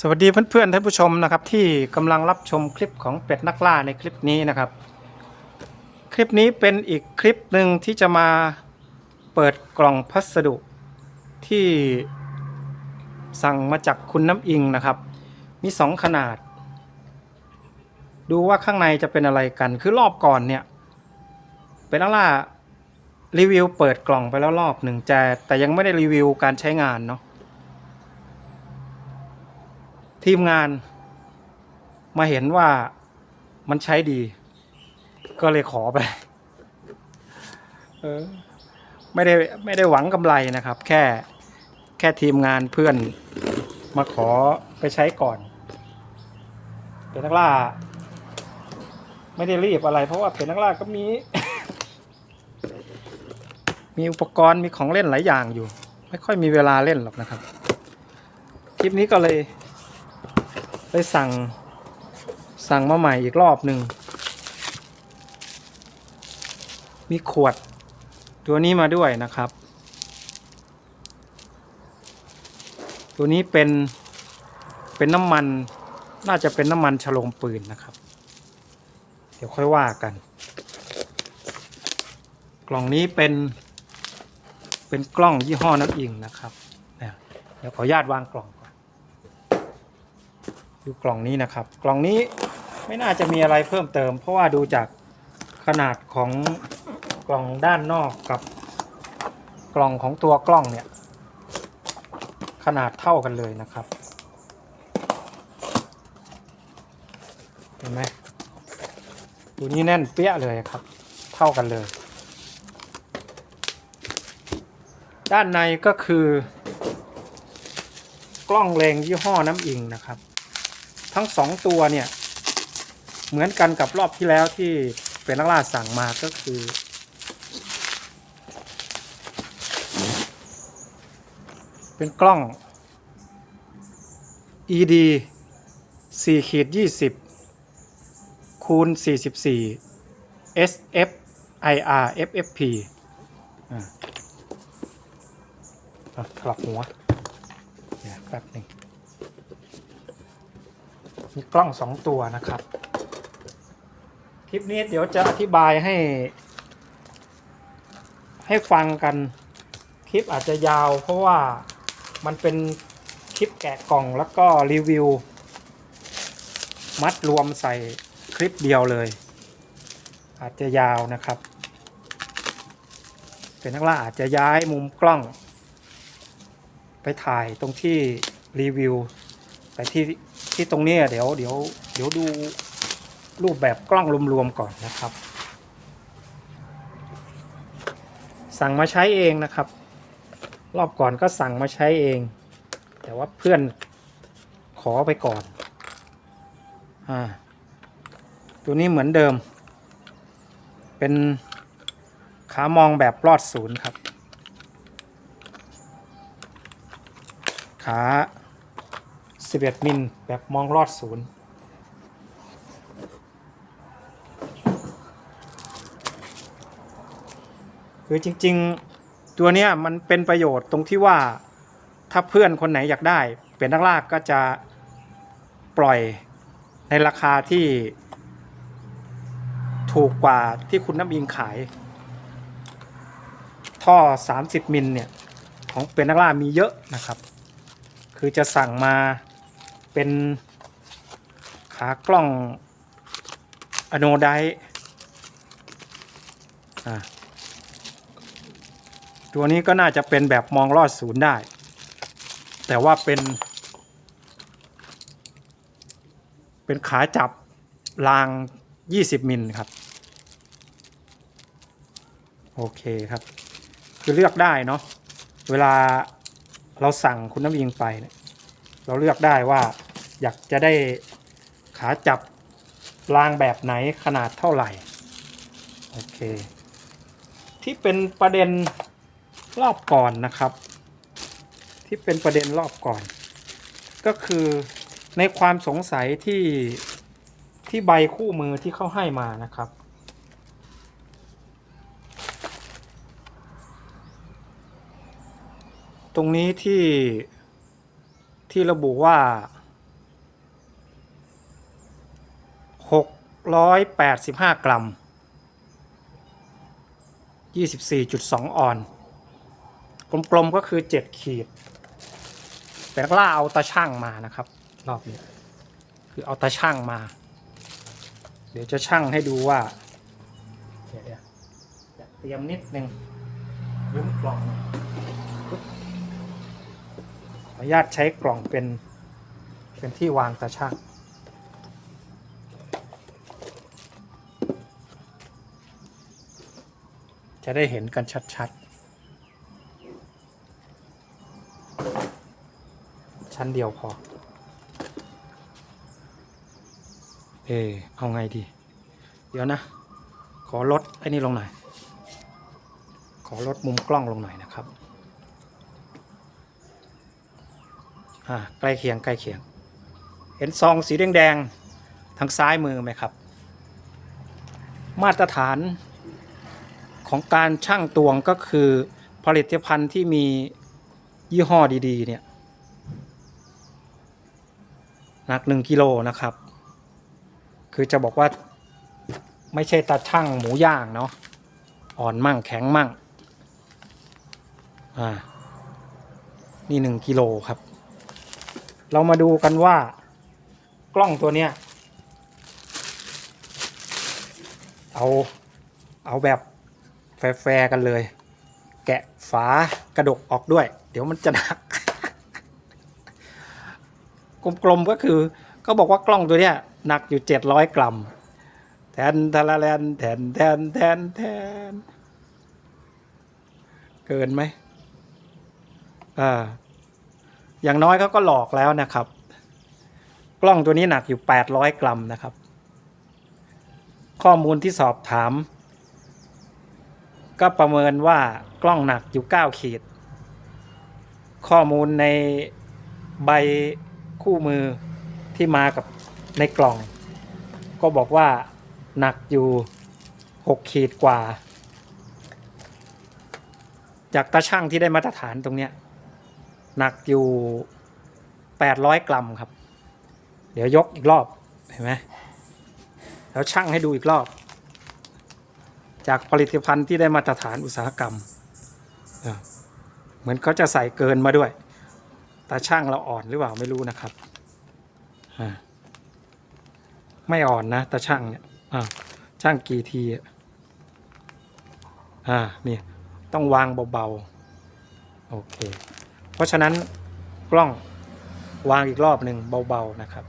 สวัสดีเพื่อนๆท่านผู้ชมนะครับที่กำลังรับชมคลิปของเป็ดนักล่าในคลิปนี้นะครับ คลิปนี้เป็นอีกคลิปหนึ่งที่จะมาเปิดกล่องพัสดุที่สั่งมาจากคุณน้ำอิงนะครับ มีสองขนาด ดูว่าข้างในจะเป็นอะไรกันคือรอบก่อนเนี่ย เป็นนักล่ารีวิวเปิดกล่องไปแล้วรอบหนึ่งแต่แต่ยังไม่ได้รีวิวการใช้งานเนาะ ทีมงานมาเห็นว่ามันใช้ดี ก็เลยขอไปเออไม่ได้ไม่ได้หวังกำไรนะครับ แค่แค่ทีมงานเพื่อนมาขอไปใช้ก่อน เป็นนักล่า ไม่ได้รีบอะไร เพราะว่าเป็นนักล่าก็มี มีอุปกรณ์มีของเล่นหลายอย่างอยู่ ไม่ค่อยมีเวลาเล่นหรอกนะครับ คลิปนี้ก็เลย ไปสั่ง สั่งมาใหม่อีกรอบหนึ่ง มีขวด ตัวนี้มาด้วยนะครับ ตัวนี้เป็น เป็นน้ำมัน น่าจะเป็นน้ำมันฉโลมปืนนะครับ เดี๋ยวค่อยว่ากัน กล่องนี้เป็น เป็นกล้องยี่ห้อน้ำอิงนะครับเนี่ยเดี๋ยวขออนุญาตวางกล่องก่อน ดูกล่องนี้นะครับ กล่องนี้ไม่น่าจะมีอะไรเพิ่มเติม เพราะว่าดูจากขนาดของกล่องด้านนอกกับกล่องของตัวกล้องเนี่ย ขนาดเท่ากันเลยนะครับเห็นไหมตัวนี้แน่นเปี้ยเลยครับ เท่ากันเลย ด้านในก็คือกล้องเลงยี่ห้อน้ำอิงนะครับ ทั้งสองตัวเนี่ยเหมือนกันกับรอบที่แล้วที่เป็นนักล่าสั่งมาก็คือ เป็นกล้อง ED 4ขีด20 คูณ 44 SF IR FFP อ่าอะกลับหัวเดี๋ยวแป๊บหนึ่ง มีกล้องสองตัวนะครับ คลิปนี้เดี๋ยวจะอธิบายให้ ให้ฟังกัน คลิปอาจจะยาว เพราะว่ามันเป็นคลิปแกะกล่องแล้วก็รีวิว มัดรวมใส่คลิปเดียวเลย อาจจะยาวนะครับ เป็นนักล่าอาจจะย้ายมุมกล้อง ไปถ่ายตรงที่รีวิวแต่ที่ ที่ตรงนี้เดี๋ยวเดี๋ยวเดี๋ยวดูรูปแบบกล้องรวมๆก่อนนะครับ สั่งมาใช้เองนะครับ รอบก่อนก็สั่งมาใช้เอง แต่ว่าเพื่อนขอไปก่อนอ่าตัวนี้เหมือนเดิม เป็นขามองแบบรอดศูนย์ครับ ขา 11 มิลแบบมองรอดศูนย์คือจริง ๆ ตัวเนี้ยมันเป็นประโยชน์ตรงที่ว่าถ้าเพื่อนคนไหนอยากได้ เป็นนักลากก็จะปล่อยในราคาที่ถูกกว่าที่คุณน้ำอิงขาย ท่อ 30 มิลเนี่ย ของเป็นนักล่ามีเยอะนะครับ คือจะสั่งมา เป็นขากล้องอโนไดอะตัวนี้ก็น่าจะเป็นแบบมองลอดศูนย์ได้ แต่ว่าเป็น เป็นขาจับราง 20 มิลครับ โอเคครับ คือเลือกได้เนาะเวลาเราสั่งคุณน้ำยิงไปเเราเลือกได้ว่า อยากจะได้ขาจับรางแบบไหนขนาดเท่าไหร่ โอเค ที่เป็นประเด็นรอบก่อนนะครับ ที่เป็นประเด็นรอบก่อน ก็คือในความสงสัยที่ที่ใบคู่มือที่เขาให้มานะครับ ตรงนี้ที่ที่ระบุว่า หกร้อยแปดสิบห้ากรัมยี่สิบสี่จุดสองออน กลมๆก็คือเจ็ดขีด แต่นักล่าเอาตาช่างมานะครับ รอบนี้ คือเอาตาช่างมา เดี๋ยวจะช่างให้ดูว่า เดี๋ยวเตรียมนิดนึงยืมกล่องขออนุญาตใช้กล่องเป็น เป็นที่วางตาช่าง จะได้เห็นกันชัดๆ ชั้นเดียวพอ เออเอาไงดี เดี๋ยวนะ ขอลดไอ้นี่ลงหน่อย ขอลดมุมกล้องลงหน่อยนะครับ อ่าใกล้เคียงใกล้เคียง เห็นซองสีแดงๆ ทางซ้ายมือไหมครับ มาตรฐาน ของการช่างตวงก็คือผลิตภัณฑ์ที่มียี่ห้อดีๆ เนี่ยหนักหนึ่งกิโลนะครับ คือจะบอกว่าไม่ใช่ตาช่างหมูย่างเนาะอ่อนมั่งแข็งมั่งอ่านี่หนึ่งกิโลครับ เรามาดูกันว่ากล้องตัวเนี้ยเอา เอาแบบ แฟร์กันเลย แกะฝากระดกออกด้วย เดี๋ยวมันจะหนัก กลมๆก็คือก็บอกว่ากล้องตัวเนี้ยหนักอยู่ 700 กรัม แทนทาราแลนแทนแทนแทนแทน เกินไหมอ่าอย่างน้อยเขาก็หลอกแล้วนะครับ กล้องตัวนี้หนักอยู่ 800 กรัมนะครับ ข้อมูลที่สอบถาม ก็ประเมินว่ากล้องหนักอยู่ 9 ขีด ข้อมูลในใบคู่มือที่มากับในกล่อง ก็บอกว่าหนักอยู่ 6 ขีดกว่า จากตาช่างที่ได้มาตรฐานตรงเนี้ยหนักอยู่ 800 กรัมครับ เดี๋ยวยกอีกรอบ เห็นไหมแล้วช่างให้ดูอีกรอบ จากผลิตภัณฑ์ที่ได้มาตรฐานอุตสาหกรรมเออเหมือนเขาจะใส่เกินมาด้วยแต่ช่างเราอ่อนหรือเปล่าไม่รู้นะครับอ่าไม่อ่อนนะแต่ช่างเนี่ยอ่าช่างกี่ทีอะอ่านี่ต้องวางเบาๆ โอเค เพราะฉะนั้นกล้องวางอีกรอบหนึ่งเบาๆนะครับ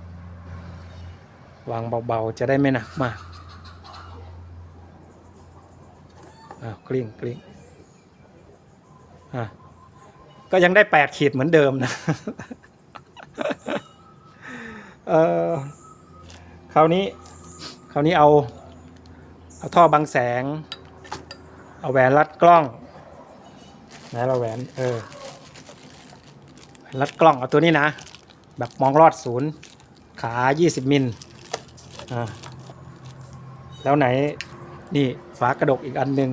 วางเบาๆ จะได้ไม่หนักมาก อ้าวกลิ้งกลิ้งอะก็ยังได้แปดขีดเหมือนเดิมนะเออคราวนี้คราวนี้เอาเอาท่อบังแสง เอาแหวนรัดกล้องไหนเราแหวนเออรัดกล้องเอาตัวนี้นะ แบบมองรอดศูนย์ขา 20 มิลอ่าแล้วไหนนี่ฝากระดกอีกอันหนึ่ง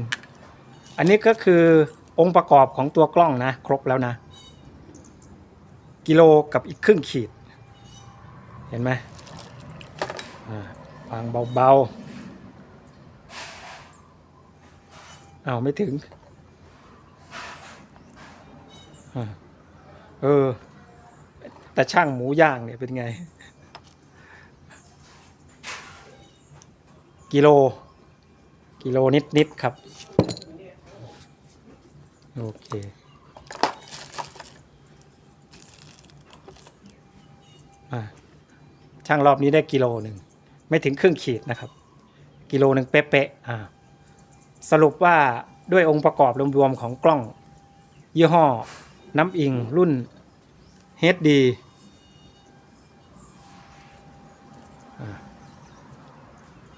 อันนี้ก็คือองค์ประกอบของตัวกล้องนะ ครบแล้วนะ กิโลกับอีกครึ่งขีด เห็นไหมอ่าวางเบาๆเอาไม่ถึงอเออ แต่ช่างหมูย่างเนี่ยเป็นไง กิโล กิโลนิดๆครับ โอเคอะช่างรอบนี้ได้กิโลหนึ่ง ไม่ถึงครึ่งขีดนะครับ กิโลหนึ่งเป๊ะๆอ่าสรุปว่าด้วยองค์ประกอบรวมๆของกล้อง ยี่ห้อ น้ำอิงรุ่น HD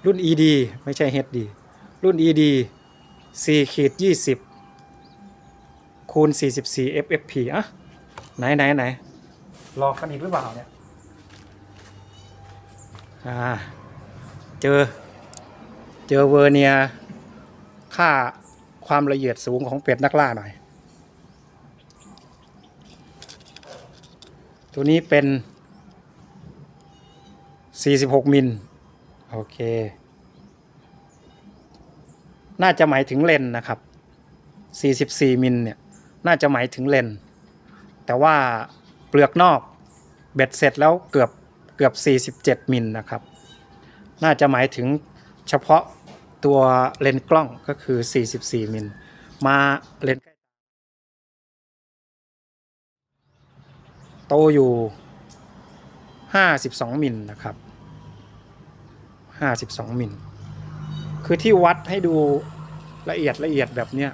รุ่น ED ไม่ใช่ HD รุ่น ED 4ขีด20 คูณ 44 FFP อะไหนไหนไหนรอกันอีกหรือเปล่าเนี่ยอ่าเจอ เจอเวอร์เนียร์ค่าความละเอียดสูงของเป็ดนักล่าหน่อย ตัวนี้เป็น 46 มิล โอเค น่าจะหมายถึงเลนส์นะครับ 44 มิลเนี่ย น่าจะหมายถึงเลนส์แต่ว่าเปลือกนอกเบ็ดเสร็จแล้วเกือบเกือบ 47 มิลนะครับ น่าจะหมายถึงเฉพาะตัวเลนส์กล้องก็คือ 44 มิล มาเลนส์โตอยู่ 52 มิลนะครับ 52 มิล คือที่วัดให้ดูละเอียดละเอียดแบบเนี้ย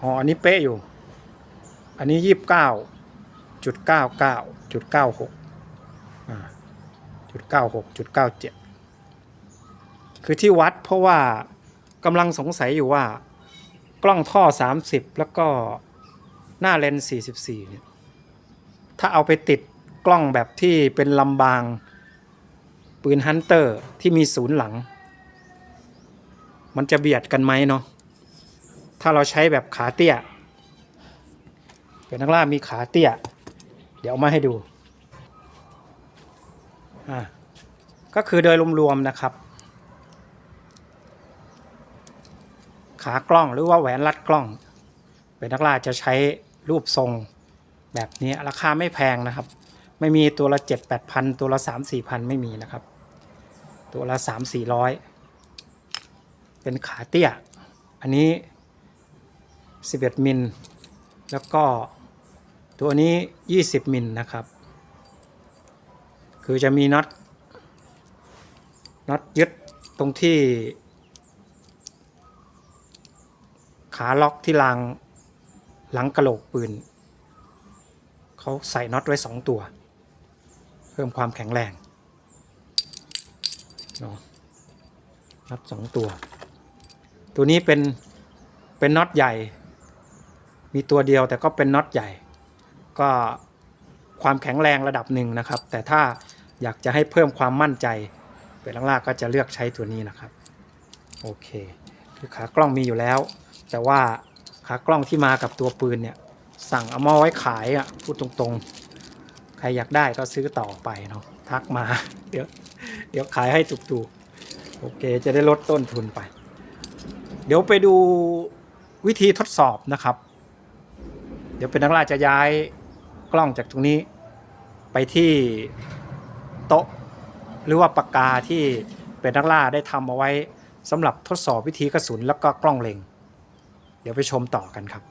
อ๋ออันนี้เป๊ะอยู่ อันนี้29จุด99จุด96อ่าจุด96จุด97คือที่วัดเพราะว่ากำลังสงสัยอยู่ว่ากล้องท่อ 30 แล้วก็หน้าเลนส์44เนี่ยถ้าเอาไปติดกล้องแบบที่เป็นลำบาง ปืนฮันเตอร์ที่มีศูนย์หลัง มันจะเบียดกันไหมเนาะ ถ้าเราใช้แบบขาเตี้ยเป็นนักล่ามีขาเตี้ย เดี๋ยวเอามาให้ดูอ่าก็คือโดยรวมๆนะครับ ขากล้องหรือว่าแหวนรัดกล้อง เป็นนักล่าจะใช้รูปทรงแบบนี้ราคาไม่แพงนะครับ ไม่มีตัวละเจ็ดแปดพันตัวละสามสี่พันไม่มีนะครับ ตัวละสามสี่ร้อยเป็นขาเตี้ย อันนี้ สิบเอ็ดมิล แล้วก็ตัวนี้ยี่สิบมิลนะครับ คือจะมีน็อตน็อตยึดตรงที่ ขาล็อกที่รางหลังกระโหลกปืน เขาใส่น็อตไว้สองตัว เพิ่มความแข็งแรงเนาะน็อตสองตัว ตัวนี้เป็นเป็นน็อตใหญ่ มีตัวเดียวแต่ก็เป็นน็อตใหญ่ ก็ความแข็งแรงระดับหนึ่งนะครับ แต่ถ้าอยากจะให้เพิ่มความมั่นใจเป็นล่างๆก็จะเลือกใช้ตัวนี้นะครับโอเคคือขากล้องมีอยู่แล้ว แต่ว่าขากล้องที่มากับตัวปืนเนี่ยสั่งเอามาไว้ขายอะพูดตรงๆ ใครอยากได้ก็ซื้อต่อไปเนาะทักมาเดี๋ยวเดี๋ยวขายให้ถูกๆโอเคจะได้ลดต้นทุนไป เดี๋ยวไปดูวิธีทดสอบนะครับ ดี๋ยวเป็นนักล่าจะย้ายกล้องจากตรงนี้ ไปที่โต๊ะ หรือว่าปากกาที่เป็นนักล่าได้ทำเอาไว้สำหรับทดสอบวิธีกระสุนแล้วก็กล้องเล็ง เดี๋ยวไปชมต่อกันครับ